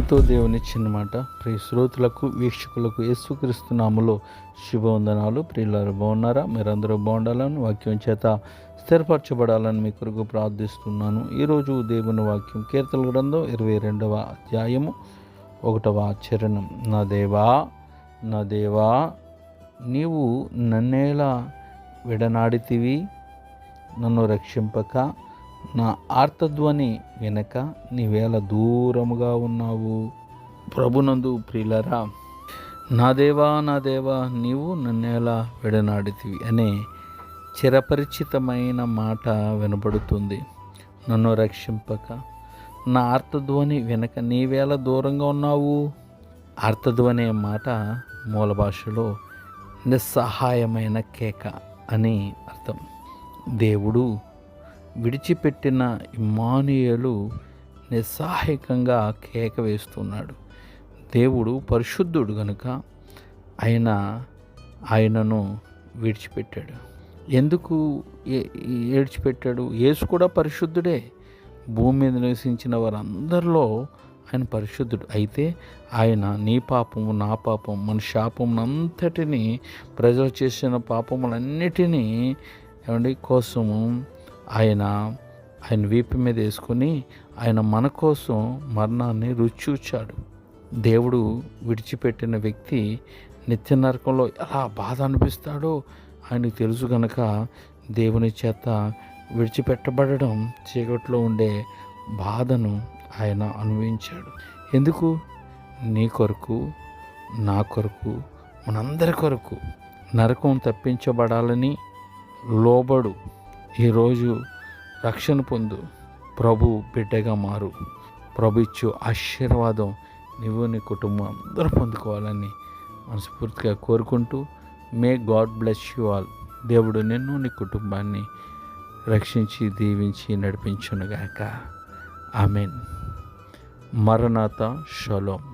మీతో దేవుని మాట ప్రియ శ్రోతులకు వీక్షకులకు యేసుక్రీస్తు నామములో శుభవందనాలు. ప్రియులారు బాగున్నారా? మీరందరూ బాగుండాలని వాక్యం చేత స్థిరపరచబడాలని మీ కొరకు ప్రార్థిస్తున్నాను. ఈరోజు దేవుని వాక్యం కీర్తన గ్రంథం ఇరవై రెండవ అధ్యాయము ఒకటవ చరణం నా దేవా నా దేవా నీవు నన్నేలా విడనాడితివి? నన్ను రక్షింపక నా ఆర్తధ్వని వెనక నీవేళ దూరముగా ఉన్నావు. ప్రభునందు ప్రియులరా నా దేవా నా దేవా నీవు నన్నేలా విడనాడితివి అనే చిరపరిచితమైన మాట వినబడుతుంది. నన్ను రక్షింపక నా ఆర్తధ్వని వెనక నీవేళ దూరంగా ఉన్నావు. ఆర్తధ్వని అనే మాట మూల భాషలో నిస్సహాయమైన కేక అని అర్థం. దేవుడు విడిచిపెట్టిన ఇమానియలు నిస్సహాయకంగా కేక వేస్తున్నాడు. దేవుడు పరిశుద్ధుడు గనుక ఆయన ఆయనను విడిచిపెట్టాడు. ఎందుకు ఏడ్చిపెట్టాడు? యేసు కూడా పరిశుద్ధుడే. భూమి మీద నివసించిన వారందరిలో ఆయన పరిశుద్ధుడు. అయితే ఆయన నీ పాపము నా పాపం మన శాపమునంతటిని ప్రజలు చేసిన పాపములన్నిటినీ ఏమండి కోసము ఆయన ఆయన వీపు మీద వేసుకొని ఆయన మన కోసం మరణాన్ని రుచి చూచాడు దేవుడు విడిచిపెట్టిన వ్యక్తి నిత్య నరకంలో ఎలా బాధ అనిపిస్తాడో ఆయనకు తెలుసు కనుక దేవుని చేత విడిచిపెట్టబడడం చీకట్లో ఉండే బాధను ఆయన అనుభవించాడు. ఎందుకు? నీ కొరకు నా కొరకు మనందరి కొరకు నరకం తప్పించబడాలని లోబడు ఈరోజు రక్షణ పొందు ప్రభు బిడ్డగా మారు. ప్రభు ఇచ్చు ఆశీర్వాదం నువ్వు నీ కుటుంబం అందరూ పొందుకోవాలని మనస్ఫూర్తిగా కోరుకుంటూ may God bless you all. దేవుడు నిన్ను నీ కుటుంబాన్ని రక్షించి దీవించి నడిపించునుగాక. ఆమెన్. మరణాత షలోం.